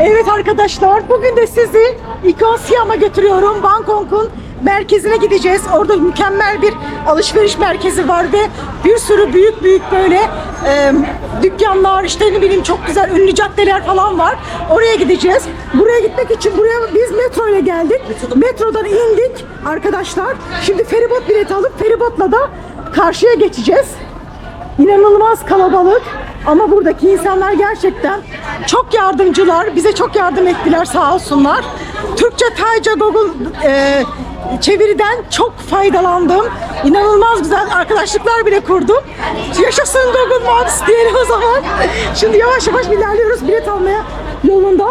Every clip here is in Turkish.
Evet arkadaşlar bugün de sizi Ikon Siam'a götürüyorum. Bangkok'un merkezine gideceğiz. Orada mükemmel bir alışveriş merkezi var ve bir sürü büyük büyük böyle e, dükkanlar işte ne bileyim çok güzel ünlü caddeler falan var. Oraya gideceğiz. Buraya gitmek için buraya biz metro ile geldik. Metrodan indik arkadaşlar. Şimdi feribot bileti alıp feribotla da karşıya geçeceğiz. İnanılmaz kalabalık ama buradaki insanlar gerçekten çok yardımcılar. Bize çok yardım ettiler sağ olsunlar. Türkçe, Tayca, Google e, çeviriden çok faydalandım. İnanılmaz güzel arkadaşlıklar bile kurdum. Yaşasın Google Maps diyelim o zaman. Şimdi yavaş yavaş ilerliyoruz. Bilet almaya yolunda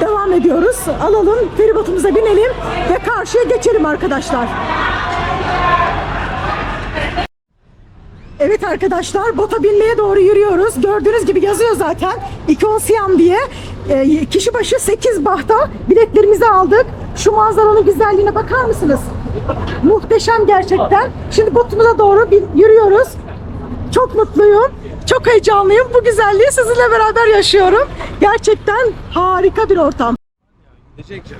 devam ediyoruz. Alalım, feribotumuza binelim ve karşıya geçelim arkadaşlar. Evet arkadaşlar bota binmeye doğru yürüyoruz. Gördüğünüz gibi yazıyor zaten. İkon Siam diye. E, kişi başı 8 bahta biletlerimizi aldık. Şu manzaranın güzelliğine bakar mısınız? Muhteşem gerçekten. Şimdi botumuza doğru bin- yürüyoruz. Çok mutluyum. Çok heyecanlıyım. Bu güzelliği sizinle beraber yaşıyorum. Gerçekten harika bir ortam. Teşekkür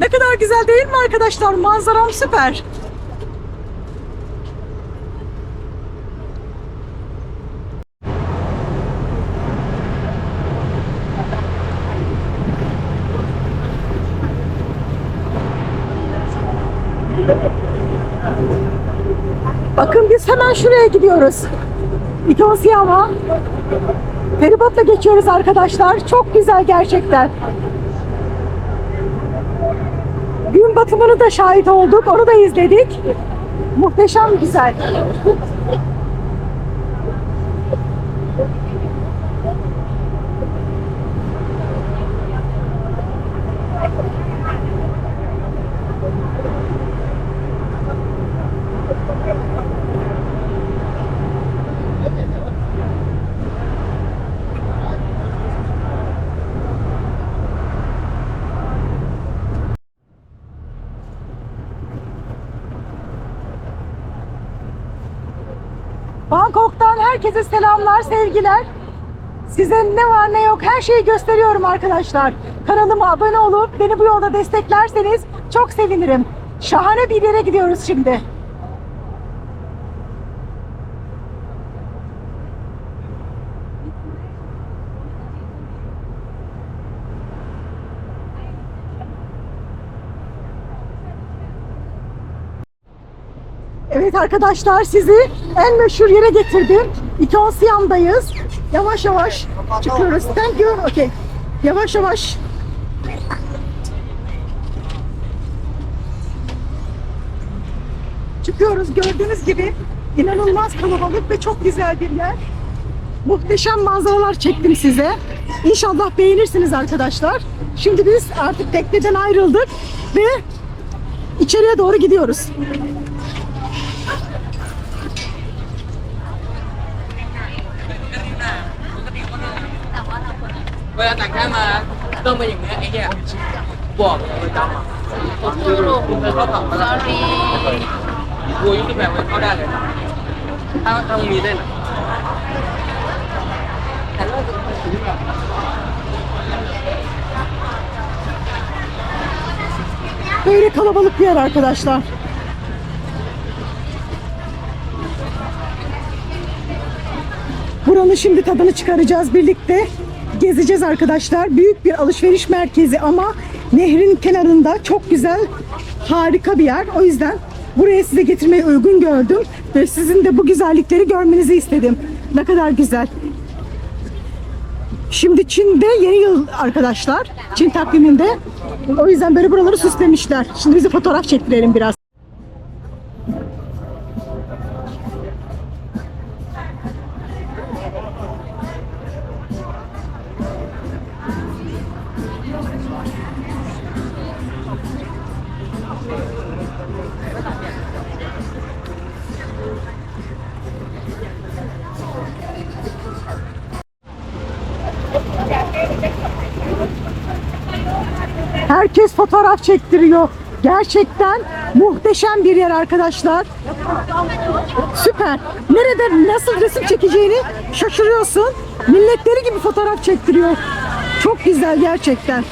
Ne kadar güzel değil mi arkadaşlar? Manzaram süper. Bakın biz hemen şuraya gidiyoruz. İtosiyama. Feribotla geçiyoruz arkadaşlar. Çok güzel gerçekten. Gün batımını da şahit olduk. Onu da izledik. Muhteşem güzel. Selamlar, sevgiler. Size ne var ne yok her şeyi gösteriyorum arkadaşlar. Kanalıma abone olup beni bu yolda desteklerseniz çok sevinirim. Şahane bir yere gidiyoruz şimdi. Evet arkadaşlar sizi en meşhur yere getirdim. İkon Siam'dayız. Yavaş yavaş çıkıyoruz. Thank you. Okay. Yavaş yavaş. Çıkıyoruz gördüğünüz gibi inanılmaz kalabalık ve çok güzel bir yer. Muhteşem manzaralar çektim size. İnşallah beğenirsiniz arkadaşlar. Şimdi biz artık tekneden ayrıldık ve içeriye doğru gidiyoruz. เวลาต่างชาติมาต้องมาอย่างเงี้ยไอ้เนี่ยบอกเลยประจำอ่ะคุณเคยเข้าผับมาแล้วกูยุติแบบมันเข้าได้เลยถ้าถ้ามึงมีเล่นอ่ะ Böyle kalabalık bir yer arkadaşlar. Buranın şimdi tadını çıkaracağız birlikte. Gezeceğiz arkadaşlar. Büyük bir alışveriş merkezi ama nehrin kenarında çok güzel, harika bir yer. O yüzden buraya size getirmeyi uygun gördüm ve sizin de bu güzellikleri görmenizi istedim. Ne kadar güzel. Şimdi Çin'de yeni yıl arkadaşlar. Çin takviminde. O yüzden böyle buraları süslemişler. Şimdi bizi fotoğraf çektirelim biraz. Herkes fotoğraf çektiriyor. Gerçekten muhteşem bir yer arkadaşlar. Süper. Nerede nasıl resim çekeceğini şaşırıyorsun. Milletleri gibi fotoğraf çektiriyor. Çok güzel gerçekten.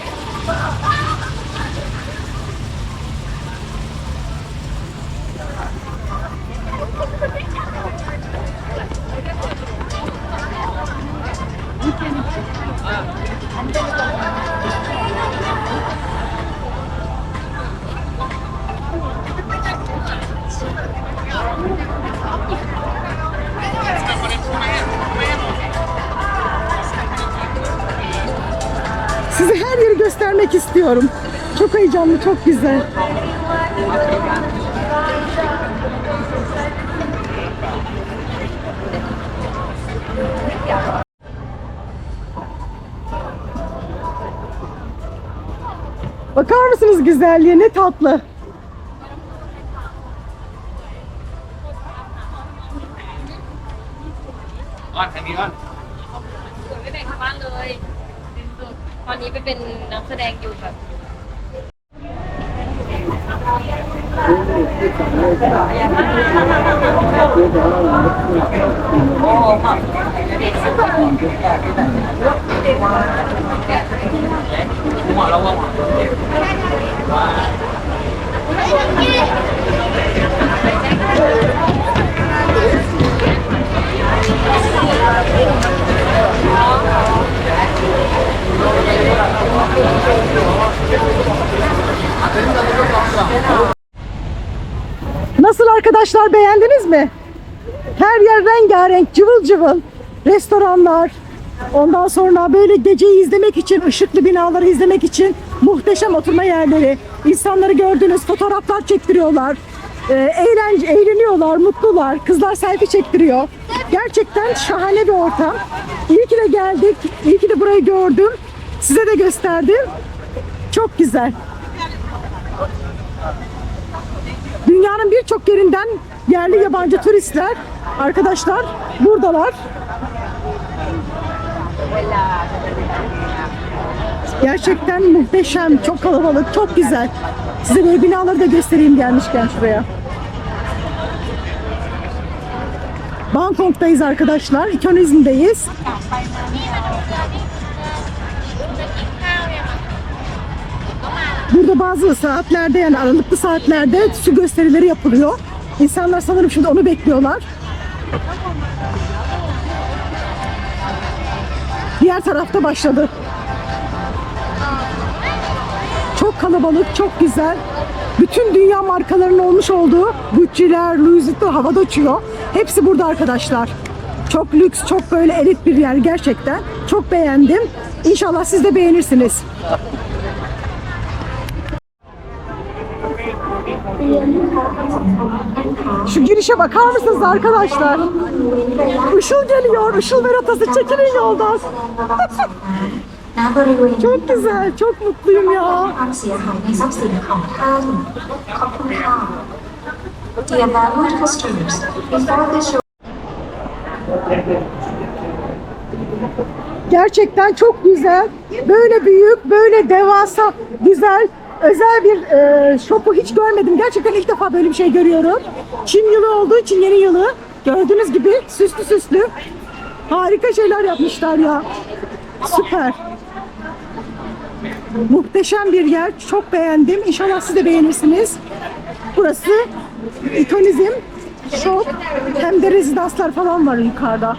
İstiyorum. Çok heyecanlı, çok güzel. Bakar mısınız güzelliğe ne tatlı. ตอนนี้ไปเป็นนักแสดงอยู่แบบ Nasıl arkadaşlar beğendiniz mi? Her yer rengarenk, cıvıl cıvıl. Restoranlar, ondan sonra böyle geceyi izlemek için, ışıklı binaları izlemek için muhteşem oturma yerleri. İnsanları gördünüz, fotoğraflar çektiriyorlar. Ee, eğlence, eğleniyorlar, mutlular. Kızlar selfie çektiriyor. Gerçekten şahane bir ortam. İyi ki de geldik, iyi ki de burayı gördüm. Size de gösterdim. Çok güzel. Dünyanın birçok yerinden yerli yabancı turistler, arkadaşlar buradalar. Gerçekten muhteşem, çok kalabalık, çok güzel. Size böyle binaları da göstereyim gelmişken şuraya. Bangkok'tayız arkadaşlar, İkonizm'deyiz. Burada bazı saatlerde yani aralıklı saatlerde su gösterileri yapılıyor. İnsanlar sanırım şimdi onu bekliyorlar. Diğer tarafta başladı. Çok kalabalık, çok güzel. Bütün dünya markalarının olmuş olduğu Gucci'ler, Louis Vuitton havada uçuyor. Hepsi burada arkadaşlar. Çok lüks, çok böyle elit bir yer gerçekten. Çok beğendim. İnşallah siz de beğenirsiniz. Şu girişe bakar mısınız arkadaşlar? Işıl geliyor, Işıl ve rotası çekilin yoldan. çok güzel, çok mutluyum ya. Gerçekten çok güzel. Böyle büyük, böyle devasa, güzel özel bir e, şopu hiç görmedim. Gerçekten ilk defa böyle bir şey görüyorum. Çin yılı olduğu için yeni yılı. Gördüğünüz gibi süslü süslü. Harika şeyler yapmışlar ya. Süper. Muhteşem bir yer. Çok beğendim. İnşallah siz de beğenirsiniz. Burası ikonizm shop. Hem de rezidanslar falan var yukarıda.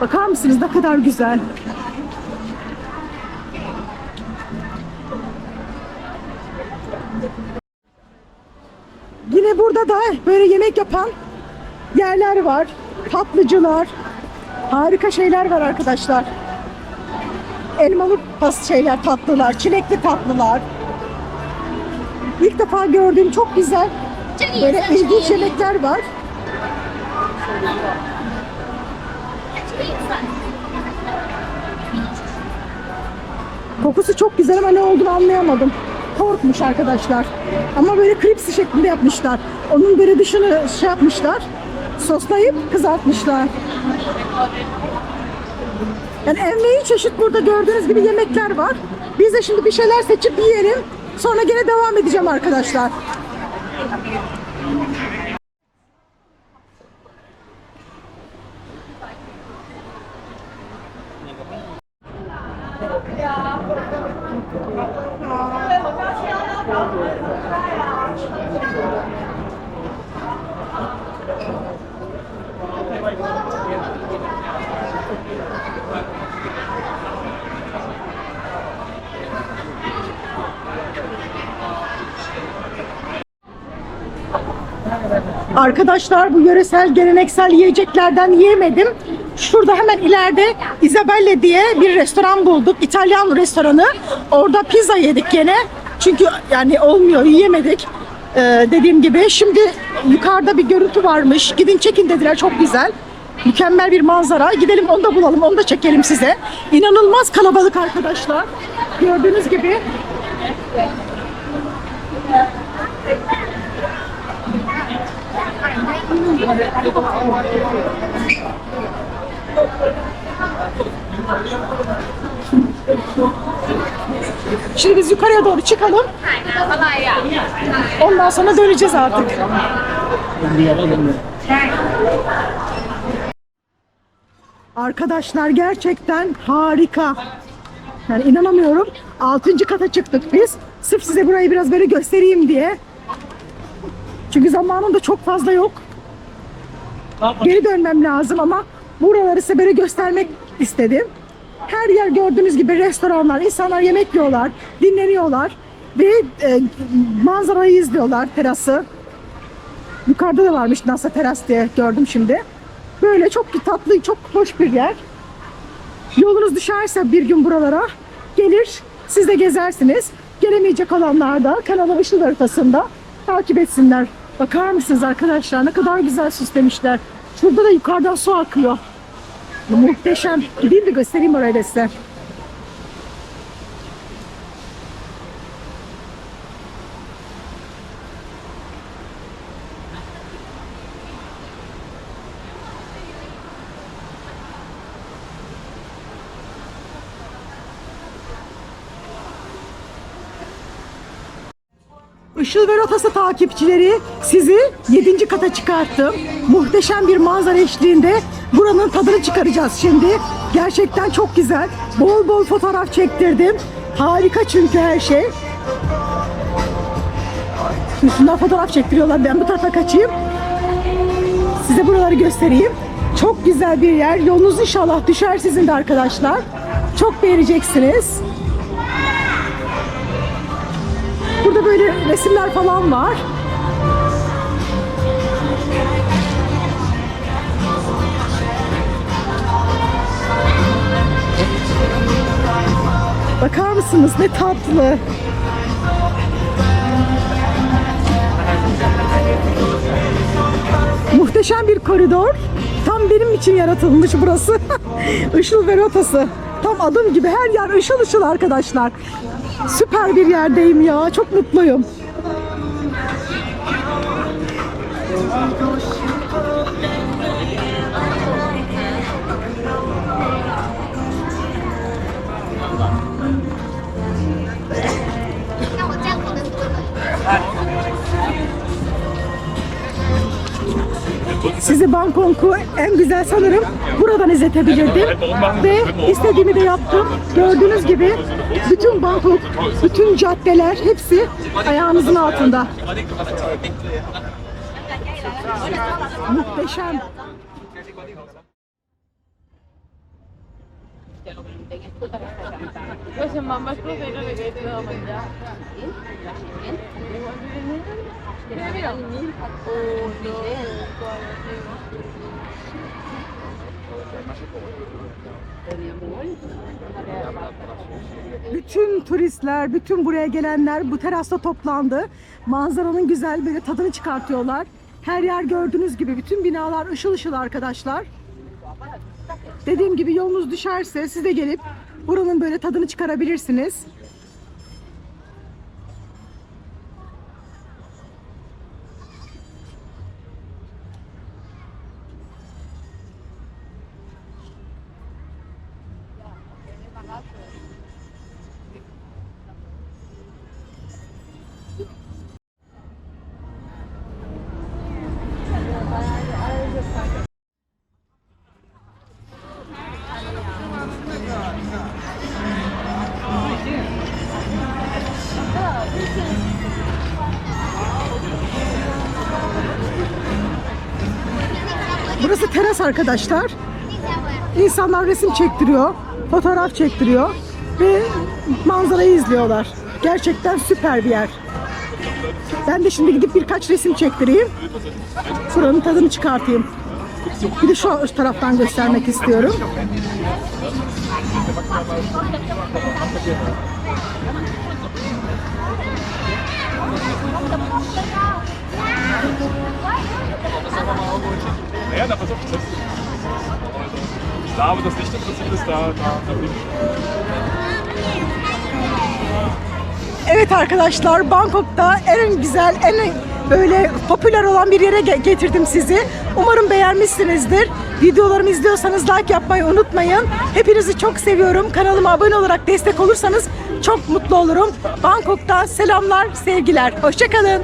Bakar mısınız ne kadar güzel. Yine burada da böyle yemek yapan yerler var. Tatlıcılar. Harika şeyler var arkadaşlar. Elmalı pas şeyler, tatlılar, çilekli tatlılar. İlk defa gördüğüm çok güzel böyle ilginç yemekler var. Kokusu çok güzel ama ne olduğunu anlayamadım. Korkmuş arkadaşlar. Ama böyle kripsi şeklinde yapmışlar. Onun böyle dışını şey yapmışlar. Soslayıp kızartmışlar. Yani envei çeşit burada gördüğünüz gibi yemekler var. Biz de şimdi bir şeyler seçip yiyelim. Sonra gene devam edeceğim arkadaşlar. Arkadaşlar bu yöresel geleneksel yiyeceklerden yiyemedim. Şurada hemen ileride Isabelle diye bir restoran bulduk. İtalyan restoranı. Orada pizza yedik gene. Çünkü yani olmuyor yiyemedik. Ee, dediğim gibi şimdi yukarıda bir görüntü varmış. Gidin çekin dediler çok güzel. Mükemmel bir manzara. Gidelim onu da bulalım. Onu da çekelim size. İnanılmaz kalabalık arkadaşlar. Gördüğünüz gibi Şimdi biz yukarıya doğru çıkalım. Ondan sonra döneceğiz artık. Arkadaşlar gerçekten harika. Yani inanamıyorum. Altıncı kata çıktık biz. Sırf size burayı biraz böyle göstereyim diye. Çünkü zamanım da çok fazla yok. Geri dönmem lazım ama buraları size böyle göstermek istedim. Her yer gördüğünüz gibi restoranlar, insanlar yemek yiyorlar, dinleniyorlar ve e, manzarayı izliyorlar, terası. Yukarıda da varmış NASA teras diye gördüm şimdi. Böyle çok tatlı, çok hoş bir yer. Yolunuz düşerse bir gün buralara gelir, siz de gezersiniz. Gelemeyecek olanlar da kanalın ışıl haritasında takip etsinler. Bakar mısınız arkadaşlar ne kadar güzel süslemişler. Şurada da yukarıdan su akıyor. Muhteşem. Gideyim de göstereyim orayı da size. Işıl ve Rotası takipçileri sizi 7. kata çıkarttım. Muhteşem bir manzara eşliğinde buranın tadını çıkaracağız şimdi. Gerçekten çok güzel. Bol bol fotoğraf çektirdim. Harika çünkü her şey. Üstünden fotoğraf çektiriyorlar. Ben bu tarafa kaçayım. Size buraları göstereyim. Çok güzel bir yer. Yolunuz inşallah düşer sizin de arkadaşlar. Çok beğeneceksiniz. Burada böyle resimler falan var. Bakar mısınız ne tatlı. Muhteşem bir koridor. Tam benim için yaratılmış burası. Işıl ve rotası. Tam adım gibi her yer ışıl ışıl arkadaşlar. Süper bir yerdeyim ya. Çok mutluyum. Sizi Bangkok'u en güzel sanırım buradan izletebilirdim. Ve istediğimi de yaptım. Gördüğünüz gibi bütün Bangkok, bütün caddeler hepsi ayağınızın altında. Muhteşem. Bütün turistler, bütün buraya gelenler bu terasta toplandı. Manzaranın güzel böyle tadını çıkartıyorlar. Her yer gördüğünüz gibi bütün binalar ışıl ışıl arkadaşlar. Dediğim gibi yolunuz düşerse siz de gelip buranın böyle tadını çıkarabilirsiniz. Burası teras arkadaşlar. İnsanlar resim çektiriyor, fotoğraf çektiriyor ve manzarayı izliyorlar. Gerçekten süper bir yer. Ben de şimdi gidip birkaç resim çektireyim. Buranın tadını çıkartayım. Bir de şu taraftan göstermek istiyorum. Naja, da pass auf, Ich glaube, das Licht interessiert ist da, da, da drüben. Evet arkadaşlar Bangkok'ta en güzel, en böyle popüler olan bir yere ge- getirdim sizi. Umarım beğenmişsinizdir. Videolarımı izliyorsanız like yapmayı unutmayın. Hepinizi çok seviyorum. Kanalıma abone olarak destek olursanız çok mutlu olurum. Bangkok'ta selamlar, sevgiler. Hoşçakalın.